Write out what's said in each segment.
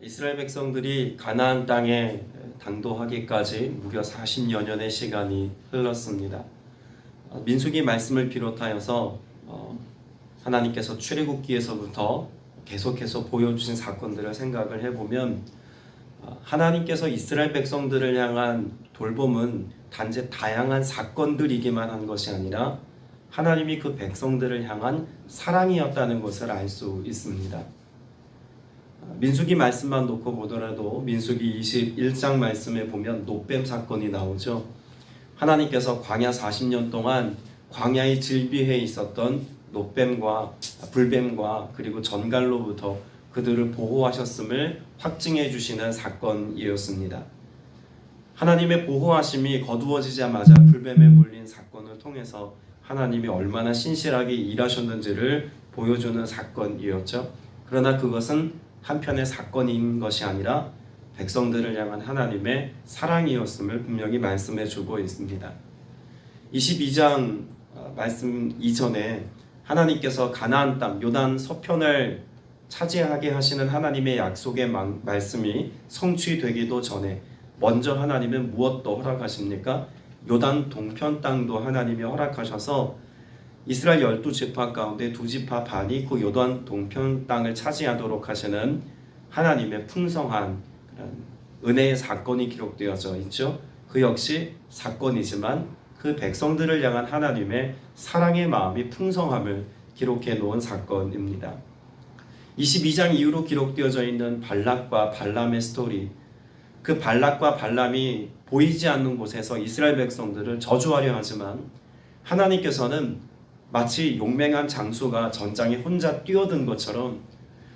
이스라엘 백성들이 가나안 땅에 당도하기까지 무려 40여 년의 시간이 흘렀습니다. 어, 민수기 말씀을 비롯하여서 어, 하나님께서 출애굽기에서부터 계속해서 보여주신 사건들을 생각을 해보면 어, 하나님께서 이스라엘 백성들을 향한 돌봄은 단지 다양한 사건들이기만 한 것이 아니라 하나님이 그 백성들을 향한 사랑이었다는 것을 알 수 있습니다. 민수기 말씀만 놓고 보더라도 민수기 21장 말씀에 보면 노뱀 사건이 나오죠. 하나님께서 광야 40년 동안 광야의 질비해 있었던 노뱀과 불뱀과 그리고 전갈로부터 그들을 보호하셨음을 확증해 주시는 사건이었습니다. 하나님의 보호하심이 거두어지자마자 불뱀에 물린 사건을 통해서 하나님이 얼마나 신실하게 일하셨는지를 보여주는 사건이었죠. 그러나 그것은 한편의 사건인 것이 아니라 백성들을 향한 하나님의 사랑이었음을 분명히 말씀해 주고 있습니다. 22장 어, 말씀 이전에 하나님께서 가나안 땅 요단 서편을 차지하게 하시는 하나님의 약속의 마- 말씀이 성취되기도 전에 먼저 하나님은 무엇도 허락하십니까? 요단 동편 땅도 하나님이 허락하셔서 이스라엘 열두 지파 가운데 두 지파 반이 그 요단 동편 땅을 차지하도록 하시는 하나님의 풍성한 은혜의 사건이 기록되어져 있죠. 그 역시 사건이지만 그 백성들을 향한 하나님의 사랑의 마음이 풍성함을 기록해 놓은 사건입니다. 22장 이후로 기록되어져 있는 발락과 발람의 스토리. 그 발락과 발람이 보이지 않는 곳에서 이스라엘 백성들을 저주하려 하지만 하나님께서는 마치 용맹한 장수가 전장에 혼자 뛰어든 것처럼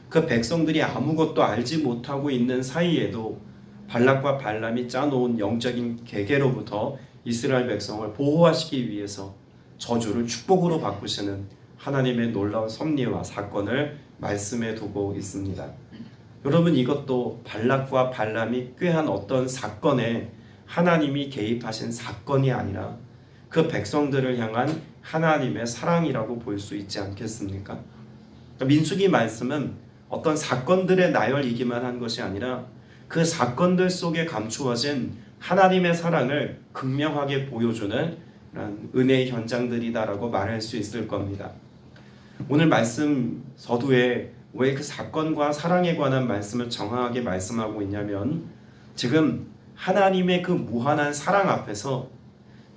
그 백성들이 아무것도 알지 못하고 있는 사이에도 발락과 발람이 짜놓은 영적인 계계로부터 이스라엘 백성을 보호하시기 위해서 저주를 축복으로 바꾸시는 하나님의 놀라운 섭리와 사건을 말씀해 두고 있습니다. 여러분 이것도 발락과 발람이 꾀한 어떤 사건에 하나님이 개입하신 사건이 아니라 그 백성들을 향한 하나님의 사랑이라고 볼 수 있지 않겠습니까? 그러니까 민수기 말씀은 어떤 사건들의 나열이기만 한 것이 아니라 그 사건들 속에 감추어진 하나님의 사랑을 극명하게 보여주는 그런 은혜의 현장들이다라고 말할 수 있을 겁니다. 오늘 말씀 서두에 왜 그 사건과 사랑에 관한 말씀을 정확하게 말씀하고 있냐면 지금 하나님의 그 무한한 사랑 앞에서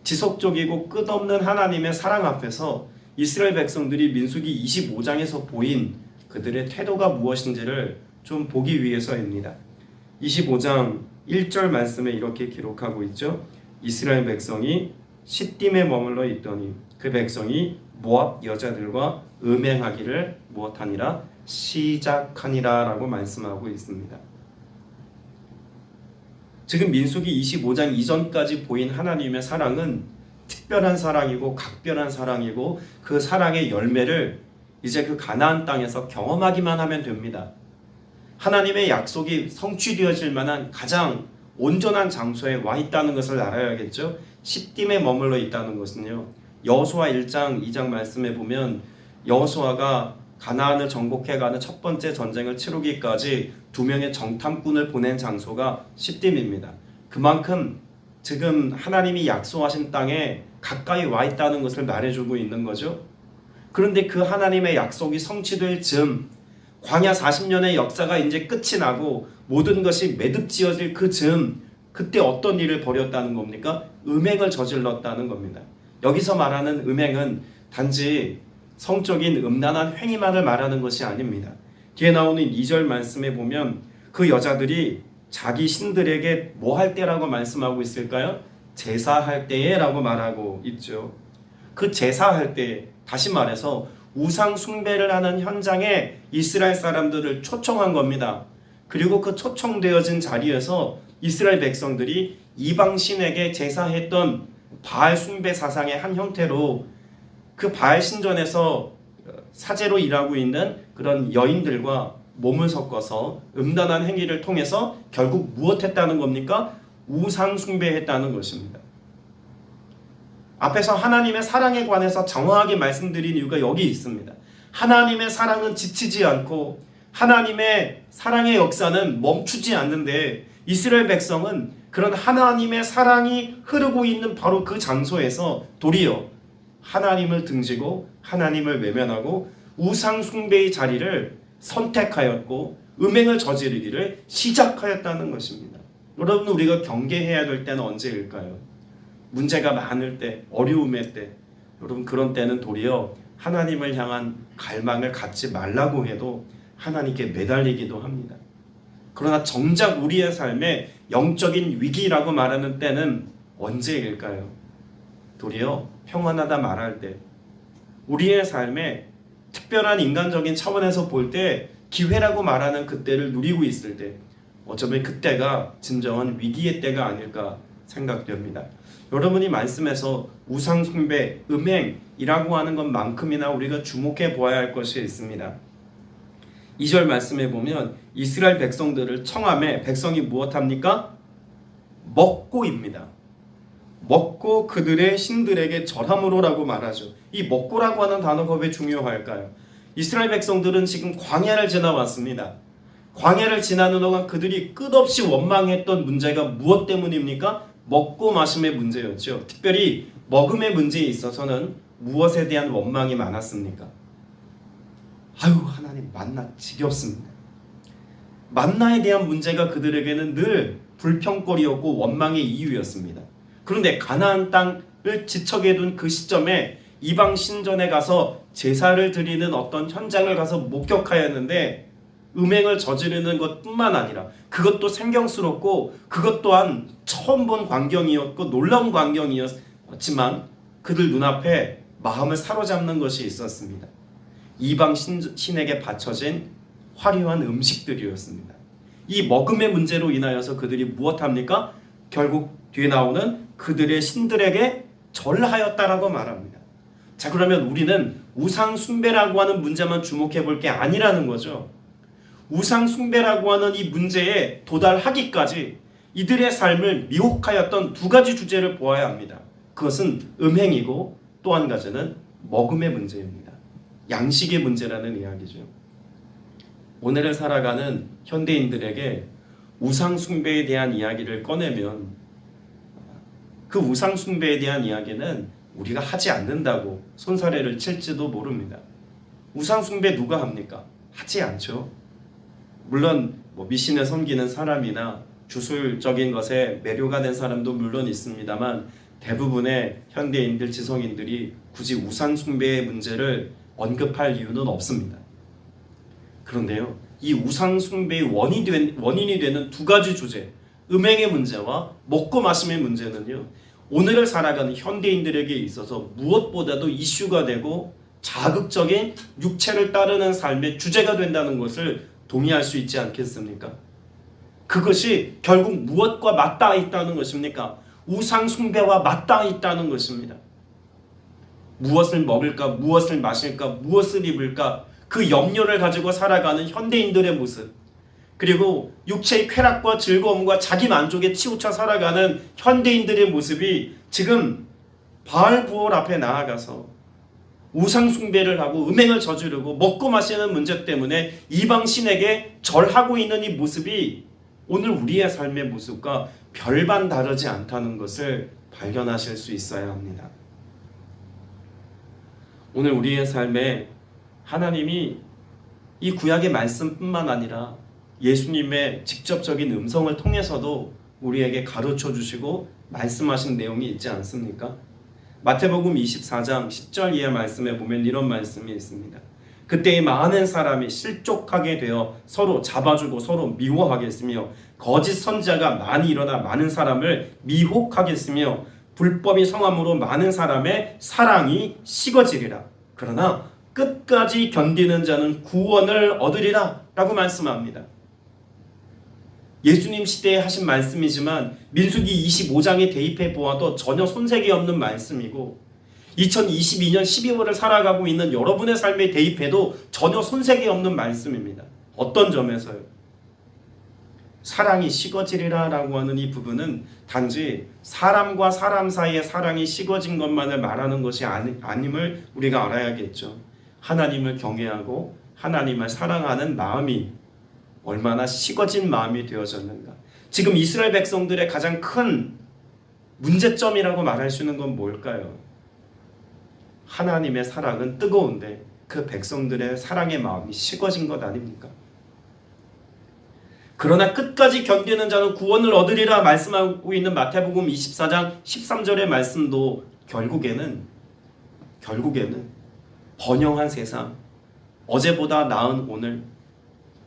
지속적이고 끝없는 하나님의 사랑 앞에서 이스라엘 백성들이 민수기 25장에서 보인 그들의 태도가 무엇인지를 좀 보기 위해서입니다. 25장 1절 말씀에 이렇게 기록하고 있죠. 이스라엘 백성이 시딤에 머물러 있더니 그 백성이 모압 여자들과 음행하기를 무엇하니라 시작하니라라고 말씀하고 있습니다. 지금 민수기 25장 이전까지 보인 하나님의 사랑은 특별한 사랑이고 각별한 사랑이고 그 사랑의 열매를 이제 그 가나안 땅에서 경험하기만 하면 됩니다. 하나님의 약속이 성취되어질 만한 가장 온전한 장소에 와 있다는 것을 알아야겠죠. 십딤에 머물러 있다는 것은요. 여호수아 1장 2장 말씀에 보면 여호수아가 가나안을 정복해가는 첫 번째 전쟁을 치르기까지 두 명의 정탐꾼을 보낸 장소가 십딤입니다. 그만큼 지금 하나님이 약속하신 땅에 가까이 와 있다는 것을 말해주고 있는 거죠. 그런데 그 하나님의 약속이 성취될 즈음 광야 40년의 역사가 이제 끝이 나고 모든 것이 매듭지어질 그 즈음 그때 어떤 일을 벌였다는 겁니까? 음행을 저질렀다는 겁니다. 여기서 말하는 음행은 단지 성적인 음란한 행위만을 말하는 것이 아닙니다. 뒤에 나오는 2절 말씀에 보면 그 여자들이 자기 신들에게 뭐 할 때라고 말씀하고 있을까요? 제사할 때에 라고 말하고 있죠. 그 제사할 때 다시 말해서 우상 숭배를 하는 현장에 이스라엘 사람들을 초청한 겁니다. 그리고 그 초청되어진 자리에서 이스라엘 백성들이 이방 신에게 제사했던 바알 숭배 사상의 한 형태로 그 바알 신전에서 사제로 일하고 있는 그런 여인들과 몸을 섞어서 음란한 행위를 통해서 결국 무엇했다는 겁니까? 우상 숭배했다는 것입니다. 앞에서 하나님의 사랑에 관해서 정확하게 말씀드린 이유가 여기 있습니다. 하나님의 사랑은 지치지 않고 하나님의 사랑의 역사는 멈추지 않는데 이스라엘 백성은 그런 하나님의 사랑이 흐르고 있는 바로 그 장소에서 도리어 하나님을 등지고 하나님을 외면하고 우상 숭배의 자리를 선택하였고 음행을 저지르기를 시작하였다는 것입니다. 여러분 우리가 경계해야 될 때는 언제일까요? 문제가 많을 때, 어려움의 때, 여러분 그런 때는 도리어 하나님을 향한 갈망을 갖지 말라고 해도 하나님께 매달리기도 합니다. 그러나 정작 우리의 삶에 영적인 위기라고 말하는 때는 언제일까요? 도리어 평안하다 말할 때, 우리의 삶에 특별한 인간적인 차원에서 볼 때 기회라고 말하는 그때를 누리고 있을 때, 어쩌면 그때가 진정한 위기의 때가 아닐까 생각됩니다. 여러분이 말씀에서 우상 숭배, 음행이라고 하는 것만큼이나 우리가 주목해 보아야 할 것이 있습니다. 2절 말씀에 보면 이스라엘 백성들을 청함에 백성이 무엇합니까? 먹고입니다. 먹고 그들의 신들에게 절함으로라고 말하죠. 이 먹고라고 하는 단어가 왜 중요할까요? 이스라엘 백성들은 지금 광야를 지나왔습니다. 광야를 지나는 동안 그들이 끝없이 원망했던 문제가 무엇 때문입니까? 먹고 마심의 문제였죠. 특별히 먹음의 문제에 있어서는 무엇에 대한 원망이 많았습니까? 아유 하나님 만나 지겹습니다. 만나에 대한 문제가 그들에게는 늘 불평거리였고 원망의 이유였습니다. 그런데 가나안 땅을 지척에 둔그 시점에 이방 신전에 가서 제사를 드리는 어떤 현장을 가서 목격하였는데 음행을 저지르는 것뿐만 아니라 그것도 생경스럽고 그것 또한 처음 본 광경이었고 놀라운 광경이었지만 그들 눈앞에 마음을 사로잡는 것이 있었습니다. 이방 신, 신에게 바쳐진 화려한 음식들이었습니다. 이 먹음의 문제로 인하여서 그들이 무엇합니까? 결국 뒤에 나오는 그들의 신들에게 절하였다라고 말합니다. 자 그러면 우리는 우상 숭배라고 하는 문제만 주목해 볼 게 아니라는 거죠. 우상 숭배라고 하는 이 문제에 도달하기까지 이들의 삶을 미혹하였던 두 가지 주제를 보아야 합니다. 그것은 음행이고 또 한 가지는 먹음의 문제입니다. 양식의 문제라는 이야기죠. 오늘을 살아가는 현대인들에게 우상 숭배에 대한 이야기를 꺼내면 그 우상 숭배에 대한 이야기는 우리가 하지 않는다고 손사래를 칠지도 모릅니다. 우상 숭배 누가 합니까? 하지 않죠. 물론 뭐 미신을 섬기는 사람이나 주술적인 것에 매료가 된 사람도 물론 있습니다만 대부분의 현대인들 지성인들이 굳이 우상 숭배의 문제를 언급할 이유는 없습니다. 그런데요, 이 우상 숭배의 원인이, 되는 두 가지 주제, 음행의 문제와 먹고 마심의 문제는요, 오늘을 살아가는 현대인들에게 있어서 무엇보다도 이슈가 되고 자극적인 육체를 따르는 삶의 주제가 된다는 것을 동의할 수 있지 않겠습니까? 그것이 결국 무엇과 맞닿아 있다는 것입니까? 우상 숭배와 맞닿아 있다는 것입니다. 무엇을 먹을까, 무엇을 마실까, 무엇을 입을까 그 염려를 가지고 살아가는 현대인들의 모습. 그리고 육체의 쾌락과 즐거움과 자기 만족에 치우쳐 살아가는 현대인들의 모습이 지금 바알 부월 앞에 나아가서 우상 숭배를 하고 음행을 저지르고 먹고 마시는 문제 때문에 이방 신에게 절하고 있는 이 모습이 오늘 우리의 삶의 모습과 별반 다르지 않다는 것을 발견하실 수 있어야 합니다. 오늘 우리의 삶에 하나님이 이 구약의 말씀뿐만 아니라 예수님의 직접적인 음성을 통해서도 우리에게 가르쳐 주시고 말씀하신 내용이 있지 않습니까? 마태복음 24장 10절 이하 말씀에 보면 이런 말씀이 있습니다. 그때의 많은 사람이 실족하게 되어 서로 잡아주고 서로 미워하겠으며 거짓 선자가 많이 일어나 많은 사람을 미혹하겠으며 불법이 성함으로 많은 사람의 사랑이 식어지리라. 그러나 끝까지 견디는 자는 구원을 얻으리라 라고 말씀합니다. 예수님 시대에 하신 말씀이지만 민수기 25장에 대입해 보아도 전혀 손색이 없는 말씀이고 2022년 12월을 살아가고 있는 여러분의 삶에 대입해도 전혀 손색이 없는 말씀입니다. 어떤 점에서요? 사랑이 식어지리라 라고 하는 이 부분은 단지 사람과 사람 사이의 사랑이 식어진 것만을 말하는 것이 아니, 아님을 우리가 알아야겠죠. 하나님을 경외하고 하나님을 사랑하는 마음이 얼마나 식어진 마음이 되어졌는가. 지금 이스라엘 백성들의 가장 큰 문제점이라고 말할 수 있는 건 뭘까요? 하나님의 사랑은 뜨거운데 그 백성들의 사랑의 마음이 식어진 것 아닙니까? 그러나 끝까지 견디는 자는 구원을 얻으리라 말씀하고 있는 마태복음 24장 13절의 말씀도 결국에는 결국에는 번영한 세상 어제보다 나은 오늘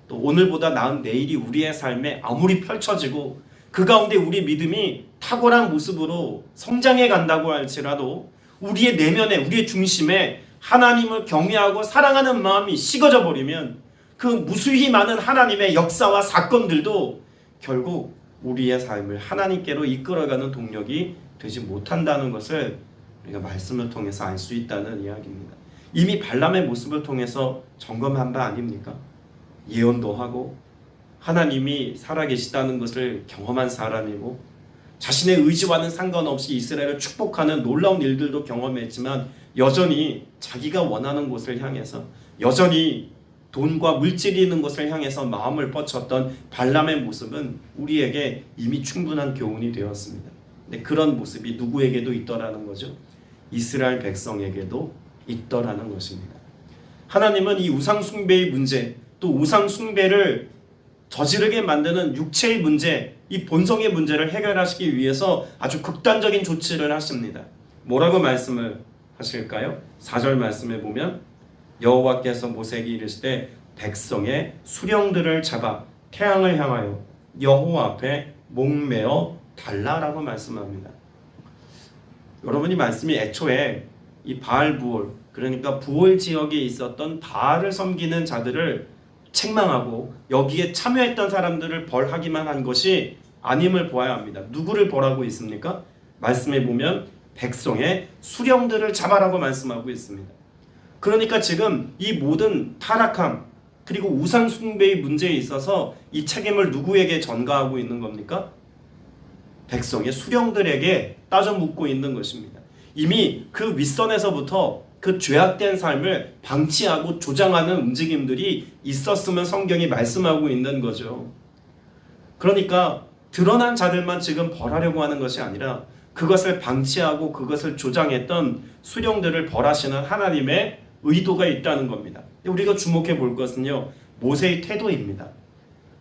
또 오늘보다 나은 내일이 우리의 삶에 아무리 펼쳐지고 그 가운데 우리 믿음이 탁월한 모습으로 성장해 간다고 할지라도 우리의 내면에 우리의 중심에 하나님을 경외하고 사랑하는 마음이 식어져 버리면 그 무수히 많은 하나님의 역사와 사건들도 결국 우리의 삶을 하나님께로 이끌어가는 동력이 되지 못한다는 것을 우리가 말씀을 통해서 알 수 있다는 이야기입니다. 이미 발람의 모습을 통해서 점검한 바 아닙니까? 예언도 하고 하나님이 살아계시다는 것을 경험한 사람이고 자신의 의지와는 상관없이 이스라엘을 축복하는 놀라운 일들도 경험했지만 여전히 자기가 원하는 곳을 향해서 여전히 돈과 물질이 있는 것을 향해서 마음을 뻗쳤던 발람의 모습은 우리에게 이미 충분한 교훈이 되었습니다. 근데 그런 모습이 누구에게도 있더라는 거죠. 이스라엘 백성에게도 있더라는 것입니다. 하나님은 이 우상 숭배의 문제, 또 우상 숭배를 저지르게 만드는 육체의 문제, 이 본성의 문제를 해결하시기 위해서 아주 극단적인 조치를 하십니다. 뭐라고 말씀을 하실까요? 4절 말씀에 보면 여호와께서 모세에게 이르시되 백성의 수령들을 잡아 태양을 향하여 여호와 앞에 목매어 달라라고 말씀합니다. 여러분이 말씀이 애초에 이 바알 부올 그러니까 부올 지역에 있었던 바알을 섬기는 자들을 책망하고 여기에 참여했던 사람들을 벌하기만 한 것이 아님을 보아야 합니다. 누구를 벌하고 있습니까? 말씀에 보면 백성의 수령들을 잡아라고 말씀하고 있습니다. 그러니까 지금 이 모든 타락함 그리고 우상 숭배의 문제에 있어서 이 책임을 누구에게 전가하고 있는 겁니까? 백성의 수령들에게 따져 묻고 있는 것입니다. 이미 그 윗선에서부터 그 죄악된 삶을 방치하고 조장하는 움직임들이 있었으면 성경이 말씀하고 있는 거죠. 그러니까 드러난 자들만 지금 벌하려고 하는 것이 아니라 그것을 방치하고 그것을 조장했던 수령들을 벌하시는 하나님의 의도가 있다는 겁니다. 우리가 주목해 볼 것은요. 모세의 태도입니다.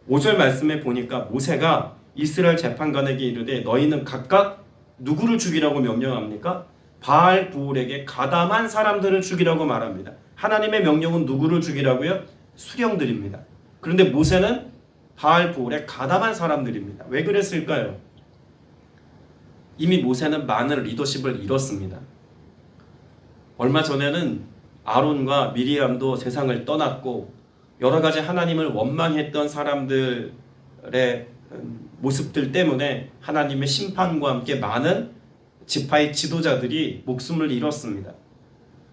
5절 말씀에 보니까 모세가 이스라엘 재판관에게 이르되 너희는 각각 누구를 죽이라고 명령합니까? 바알 부울에게 가담한 사람들을 죽이라고 말합니다. 하나님의 명령은 누구를 죽이라고요? 수령들입니다. 그런데 모세는 바알 부울에 가담한 사람들입니다. 왜 그랬을까요? 이미 모세는 많은 리더십을 잃었습니다. 얼마 전에는 아론과 미리암도 세상을 떠났고 여러 가지 하나님을 원망했던 사람들의 모습들 때문에 하나님의 심판과 함께 많은 지파의 지도자들이 목숨을 잃었습니다.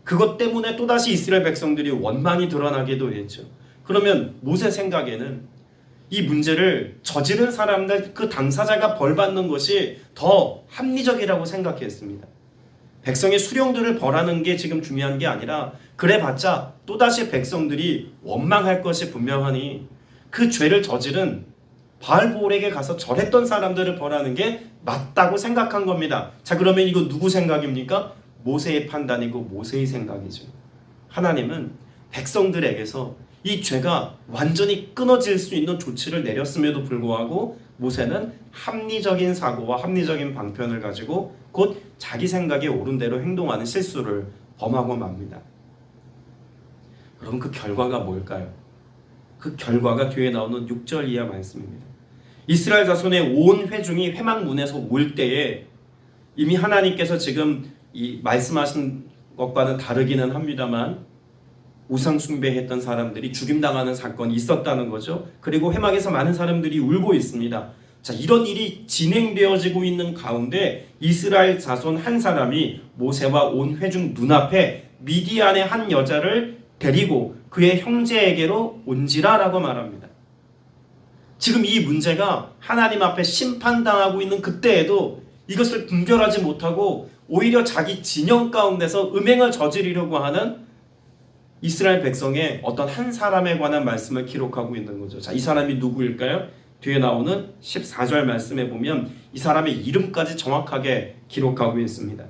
그것 때문에 또다시 이스라엘 백성들이 원망이 드러나기도 했죠. 그러면 모세 생각에는 이 문제를 저지른 사람들 그 당사자가 벌 받는 것이 더 합리적이라고 생각했습니다. 백성의 수령들을 벌하는 게 지금 중요한 게 아니라 그래봤자 또다시 백성들이 원망할 것이 분명하니 그 죄를 저지른 바알보올에게 가서 절했던 사람들을 벌하는 게 맞다고 생각한 겁니다. 자 그러면 이거 누구 생각입니까? 모세의 판단이고 모세의 생각이죠. 하나님은 백성들에게서 이 죄가 완전히 끊어질 수 있는 조치를 내렸음에도 불구하고 모세는 합리적인 사고와 합리적인 방편을 가지고 곧 자기 생각에 옳은 대로 행동하는 실수를 범하고 맙니다. 여러분 그 결과가 뭘까요? 그 결과가 뒤에 나오는 6절 이하 말씀입니다. 이스라엘 자손의 온 회중이 회막문에서 올 때에 이미 하나님께서 지금 이 말씀하신 것과는 다르기는 합니다만 우상 숭배했던 사람들이 죽임당하는 사건이 있었다는 거죠. 그리고 회막에서 많은 사람들이 울고 있습니다. 자, 이런 일이 진행되어지고 있는 가운데 이스라엘 자손 한 사람이 모세와 온 회중 눈앞에 미디안의 한 여자를 데리고 그의 형제에게로 온지라라고 말합니다. 지금 이 문제가 하나님 앞에 심판당하고 있는 그때에도 이것을 분별하지 못하고 오히려 자기 진영 가운데서 음행을 저지르려고 하는 이스라엘 백성의 어떤 한 사람에 관한 말씀을 기록하고 있는 거죠. 자, 이 사람이 누구일까요? 뒤에 나오는 14절 말씀에 보면 이 사람의 이름까지 정확하게 기록하고 있습니다.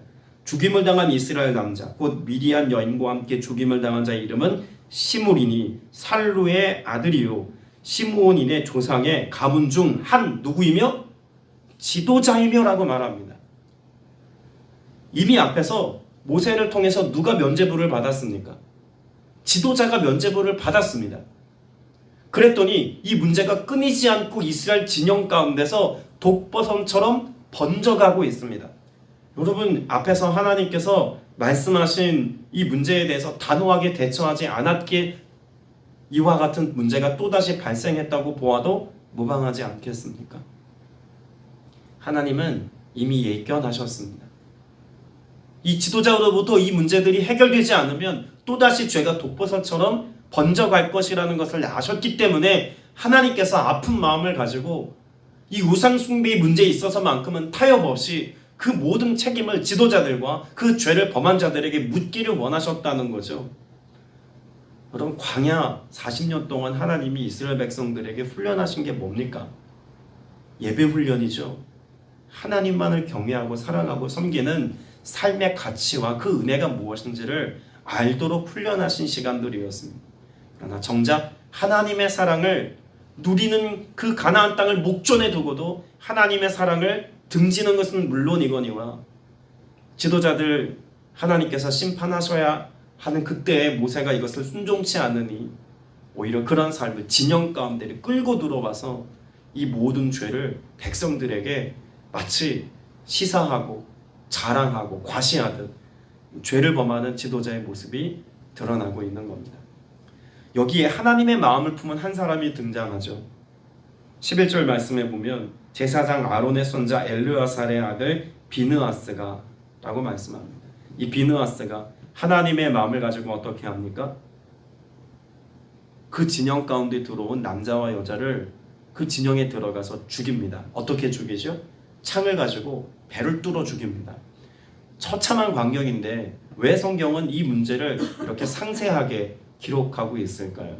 죽임을 당한 이스라엘 남자, 곧 미디안 여인과 함께 죽임을 당한 자의 이름은 시므리니 살루의 아들이요 시므온인의 조상의 가문 중 한 누구이며 지도자이며라고 말합니다. 이미 앞에서 모세를 통해서 누가 면제부를 받았습니까? 지도자가 면제부를 받았습니다. 그랬더니 이 문제가 끊이지 않고 이스라엘 진영 가운데서 독버섯처럼 번져가고 있습니다. 여러분 앞에서 하나님께서 말씀하신 이 문제에 대해서 단호하게 대처하지 않았기에 이와 같은 문제가 또다시 발생했다고 보아도 무방하지 않겠습니까? 하나님은 이미 예견하셨습니다. 이 지도자로부터 이 문제들이 해결되지 않으면 또다시 죄가 독버섯처럼 번져갈 것이라는 것을 아셨기 때문에 하나님께서 아픈 마음을 가지고 이 우상 숭배의 문제에 있어서만큼은 타협 없이 그 모든 책임을 지도자들과 그 죄를 범한 자들에게 묻기를 원하셨다는 거죠. 여러분 광야 40년 동안 하나님이 이스라엘 백성들에게 훈련하신 게 뭡니까? 예배 훈련이죠. 하나님만을 경외하고 사랑하고 섬기는 삶의 가치와 그 은혜가 무엇인지를 알도록 훈련하신 시간들이었습니다. 그러나 정작 하나님의 사랑을 누리는 그 가나안 땅을 목전에 두고도 하나님의 사랑을 등지는 것은 물론이거니와 지도자들 하나님께서 심판하셔야 하는 그때에 모세가 이것을 순종치 않으니 오히려 그런 삶을 진영 가운데 끌고 들어와서 이 모든 죄를 백성들에게 마치 시사하고 자랑하고 과시하듯 죄를 범하는 지도자의 모습이 드러나고 있는 겁니다. 여기에 하나님의 마음을 품은 한 사람이 등장하죠. 11절 말씀에 보면 제사장 아론의 손자 엘르아살의 아들 비느아스가 라고 말씀합니다. 이 비느아스가 하나님의 마음을 가지고 어떻게 합니까? 그 진영 가운데 들어온 남자와 여자를 그 진영에 들어가서 죽입니다. 어떻게 죽이죠? 창을 가지고 배를 뚫어 죽입니다. 처참한 광경인데 왜 성경은 이 문제를 이렇게 상세하게 기록하고 있을까요?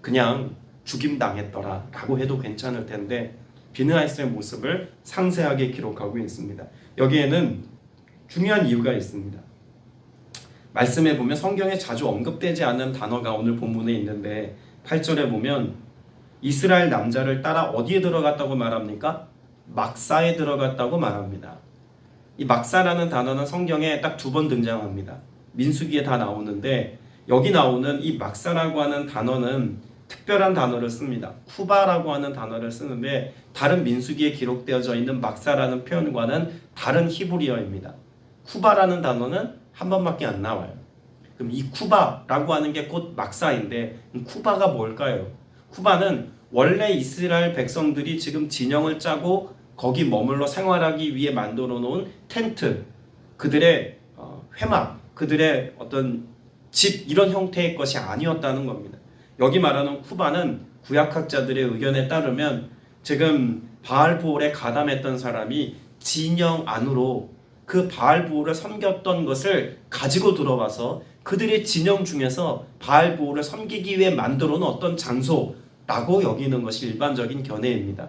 그냥 죽임 당했더라 라고 해도 괜찮을 텐데 비느하스의 모습을 상세하게 기록하고 있습니다. 여기에는 중요한 이유가 있습니다. 말씀에 보면 성경에 자주 언급되지 않는 단어가 오늘 본문에 있는데 8절에 보면 이스라엘 남자를 따라 어디에 들어갔다고 말합니까? 막사에 들어갔다고 말합니다. 이 막사라는 단어는 성경에 딱 두 번 등장합니다. 민수기에 다 나오는데 여기 나오는 이 막사라고 하는 단어는 특별한 단어를 씁니다. 쿠바라고 하는 단어를 쓰는데 다른 민수기에 기록되어져 있는 막사라는 표현과는 다른 히브리어입니다. 쿠바라는 단어는 한 번밖에 안 나와요. 그럼 이 쿠바라고 하는 게 곧 막사인데 쿠바가 뭘까요? 쿠바는 원래 이스라엘 백성들이 지금 진영을 짜고 거기 머물러 생활하기 위해 만들어 놓은 텐트, 그들의 어, 회막, 그들의 어떤 집 이런 형태의 것이 아니었다는 겁니다. 여기 말하는 쿠바는 구약학자들의 의견에 따르면 지금 바알보올에 가담했던 사람이 진영 안으로 그 바알보올을 섬겼던 것을 가지고 들어와서 그들의 진영 중에서 바알보올을 섬기기 위해 만들어 놓은 어떤 장소라고 여기는 것이 일반적인 견해입니다.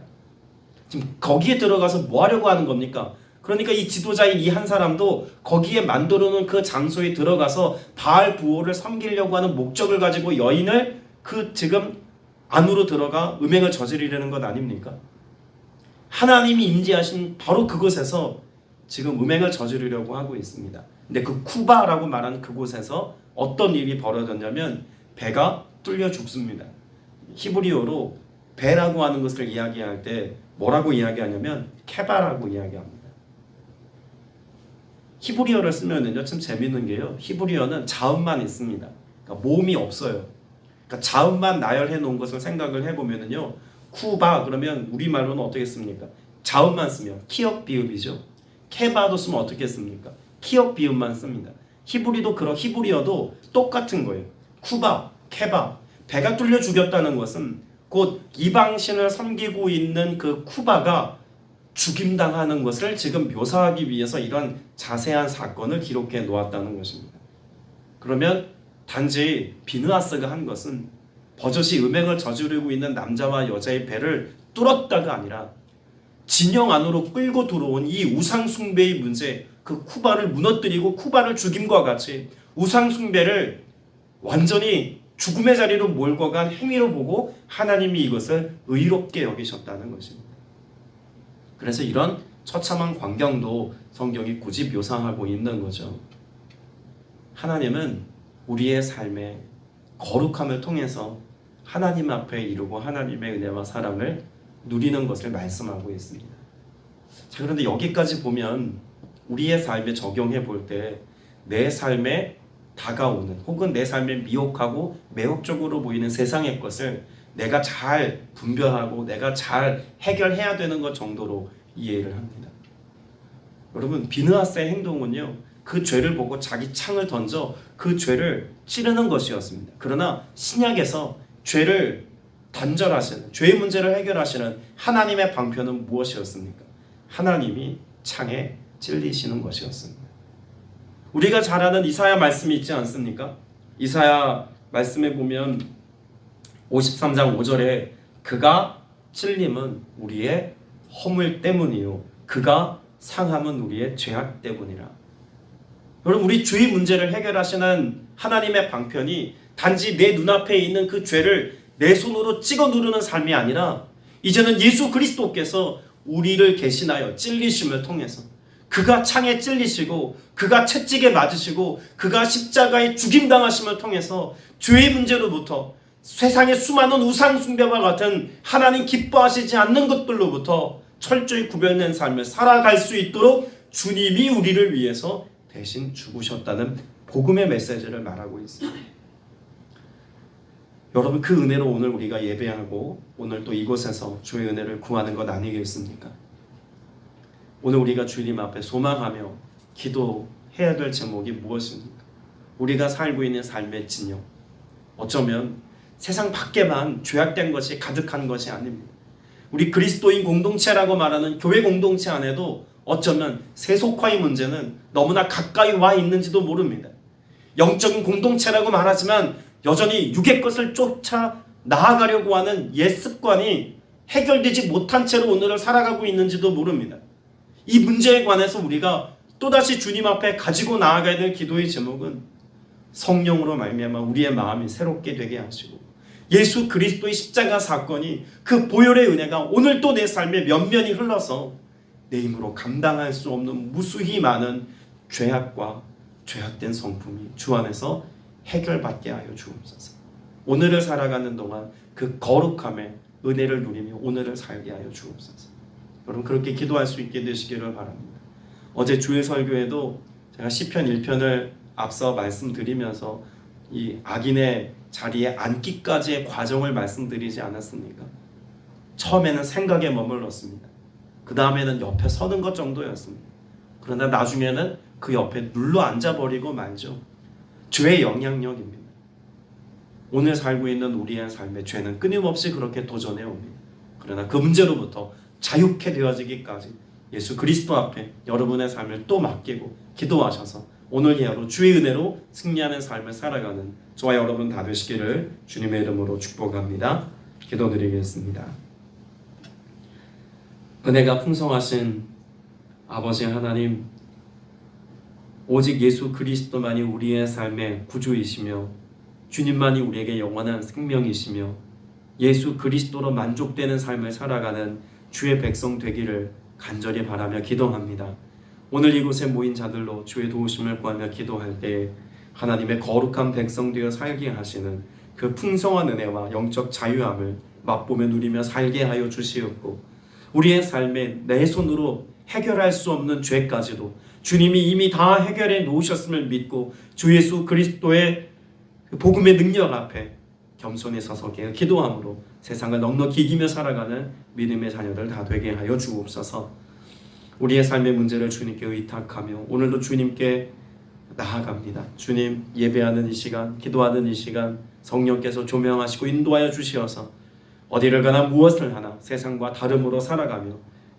지금 거기에 들어가서 뭐 하려고 하는 겁니까? 그러니까 이 지도자인 이 한 사람도 거기에 만들어 놓은 그 장소에 들어가서 바알 부호를 섬기려고 하는 목적을 가지고 여인을 그 지금 안으로 들어가 음행을 저지르려는 것 아닙니까? 하나님이 임재하신 바로 그곳에서 지금 음행을 저지르려고 하고 있습니다. 근데 그 쿠바라고 말하는 그곳에서 어떤 일이 벌어졌냐면 배가 뚫려 죽습니다. 히브리어로 배라고 하는 것을 이야기할 때 뭐라고 이야기하냐면 케바라고 이야기합니다. 히브리어를 쓰면은요 참 재밌는 게요. 히브리어는 자음만 있습니다. 그러니까 모음이 없어요. 그러니까 자음만 나열해 놓은 것을 생각을 해보면은요 쿠바 그러면 우리 말로는 어떻게 씁니까? 자음만 쓰면 키역 비읍이죠. 케바도 쓰면 어떻게 씁니까? 키역 비읍만 씁니다. 히브리도 그런 히브리어도 똑같은 거예요. 쿠바, 케바, 배가 뚫려 죽였다는 것은 곧 이방신을 섬기고 있는 그 쿠바가 죽임당하는 것을 지금 묘사하기 위해서 이런 자세한 사건을 기록해 놓았다는 것입니다. 그러면 단지 비느하스가 한 것은 버젓이 음행을 저지르고 있는 남자와 여자의 배를 뚫었다가 아니라 진영 안으로 끌고 들어온 이 우상 숭배의 문제, 그 쿠바를 무너뜨리고 쿠바를 죽임과 같이 우상 숭배를 완전히 죽음의 자리로 몰고 간 행위로 보고 하나님이 이것을 의롭게 여기셨다는 것입니다. 그래서 이런 처참한 광경도 성경이 굳이 묘사하고 있는 거죠. 하나님은 우리의 삶의 거룩함을 통해서 하나님 앞에 이루고 하나님의 은혜와 사랑을 누리는 것을 말씀하고 있습니다. 자, 그런데 여기까지 보면 우리의 삶에 적용해 볼 때 내 삶에 다가오는 혹은 내 삶에 미혹하고 매혹적으로 보이는 세상의 것을 내가 잘 분별하고 내가 잘 해결해야 되는 것 정도로 이해를 합니다. 여러분 비느하스의 행동은요 그 죄를 보고 자기 창을 던져 그 죄를 찌르는 것이었습니다. 그러나 신약에서 죄를 단절하시는 죄의 문제를 해결하시는 하나님의 방편은 무엇이었습니까? 하나님이 창에 찔리시는 것이었습니다. 우리가 잘 아는 이사야 말씀이 있지 않습니까? 이사야 말씀에 보면 53장 5절에 그가 찔림은 우리의 허물 때문이요 그가 상함은 우리의 죄악 때문이라. 여러분 우리 죄의 문제를 해결하시는 하나님의 방편이 단지 내 눈앞에 있는 그 죄를 내 손으로 찍어 누르는 삶이 아니라 이제는 예수 그리스도께서 우리를 계신하여 찔리심을 통해서 그가 창에 찔리시고 그가 채찍에 맞으시고 그가 십자가에 죽임 당하심을 통해서 죄의 문제로부터 세상의 수많은 우상 숭배와 같은 하나님 기뻐하시지 않는 것들로부터 철저히 구별된 삶을 살아갈 수 있도록 주님이 우리를 위해서 대신 죽으셨다는 복음의 메시지를 말하고 있습니다. 여러분 그 은혜로 오늘 우리가 예배하고 오늘 또 이곳에서 주의 은혜를 구하는 것 아니겠습니까? 오늘 우리가 주님 앞에 소망하며 기도해야 될 제목이 무엇입니까? 우리가 살고 있는 삶의 진영. 어쩌면 세상 밖에만 죄악된 것이 가득한 것이 아닙니다. 우리 그리스도인 공동체라고 말하는 교회 공동체 안에도 어쩌면 세속화의 문제는 너무나 가까이 와 있는지도 모릅니다. 영적인 공동체라고 말하지만 여전히 육의 것을 쫓아 나아가려고 하는 옛 습관이 해결되지 못한 채로 오늘을 살아가고 있는지도 모릅니다. 이 문제에 관해서 우리가 또다시 주님 앞에 가지고 나아가야 될 기도의 제목은 성령으로 말미암아 우리의 마음이 새롭게 되게 하시고 예수 그리스도의 십자가 사건이 그 보혈의 은혜가 오늘 또 내 삶에 면면이 흘러서 내 힘으로 감당할 수 없는 무수히 많은 죄악과 죄악된 성품이 주 안에서 해결받게 하여 주옵소서. 오늘을 살아가는 동안 그 거룩함의 은혜를 누리며 오늘을 살게 하여 주옵소서. 여러분 그렇게 기도할 수 있게 되시기를 바랍니다. 어제 주일 설교에도 제가 시편 1편을 앞서 말씀드리면서 이 악인의 자리에 앉기까지의 과정을 말씀드리지 않았습니까? 처음에는 생각에 머물렀습니다. 그 다음에는 옆에 서는 것 정도였습니다. 그러나 나중에는 그 옆에 눌러 앉아버리고 말죠. 죄의 영향력입니다. 오늘 살고 있는 우리의 삶의 죄는 끊임없이 그렇게 도전해 옵니다. 그러나 그 문제로부터 자유케 되어지기까지 예수 그리스도 앞에 여러분의 삶을 또 맡기고 기도하셔서 오늘 이하로 주의 은혜로 승리하는 삶을 살아가는 저와 여러분 다 되시기를 주님의 이름으로 축복합니다. 기도드리겠습니다. 은혜가 풍성하신 아버지 하나님, 오직 예수 그리스도만이 우리의 삶의 구주이시며 주님만이 우리에게 영원한 생명이시며 예수 그리스도로 만족되는 삶을 살아가는 주의 백성 되기를 간절히 바라며 기도합니다. 오늘 이곳에 모인 자들로 주의 도우심을 구하며 기도할 때 하나님의 거룩한 백성 되어 살게 하시는 그 풍성한 은혜와 영적 자유함을 맛보며 누리며 살게 하여 주시옵고 우리의 삶에 내 손으로 해결할 수 없는 죄까지도 주님이 이미 다 해결해 놓으셨음을 믿고 주 예수 그리스도의 그 복음의 능력 앞에 겸손히 서서 기도함으로 세상을 넉넉히 이기며 살아가는 믿음의 자녀들 다 되게 하여 주옵소서. 우리의 삶의 문제를 주님께 의탁하며 오늘도 주님께 나아갑니다. 주님 예배하는 이 시간, 기도하는 이 시간 성령께서 조명하시고 인도하여 주시어서 어디를 가나 무엇을 하나 세상과 다름으로 살아가며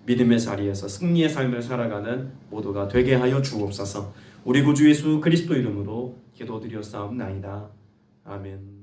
믿음의 자리에서 승리의 삶을 살아가는 모두가 되게 하여 주옵소서. 우리 구주 예수 그리스도 이름으로 기도드렸사옵나이다. 아멘.